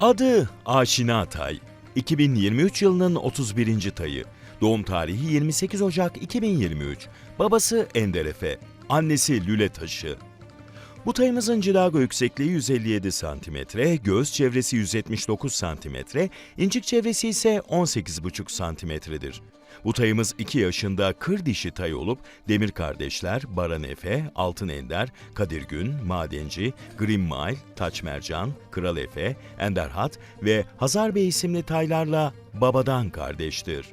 Adı Aşina Tay. 2023 yılının 31. tayı. Doğum tarihi 28 Ocak 2023. Babası Ender Efe. Annesi Lüle Taşı. Bu tayımızın cilago yüksekliği 157 cm, göğüs çevresi 179 cm, incik çevresi ise 18,5 santimetredir. Bu tayımız 2 yaşında kır dişi tay olup Demir Kardeşler, Baran Efe, Altın Ender, Kadir Gün, Madenci, Green Mile, Taç Mercan, Kral Efe, Ender Hat ve Hazar Bey isimli taylarla babadan kardeştir.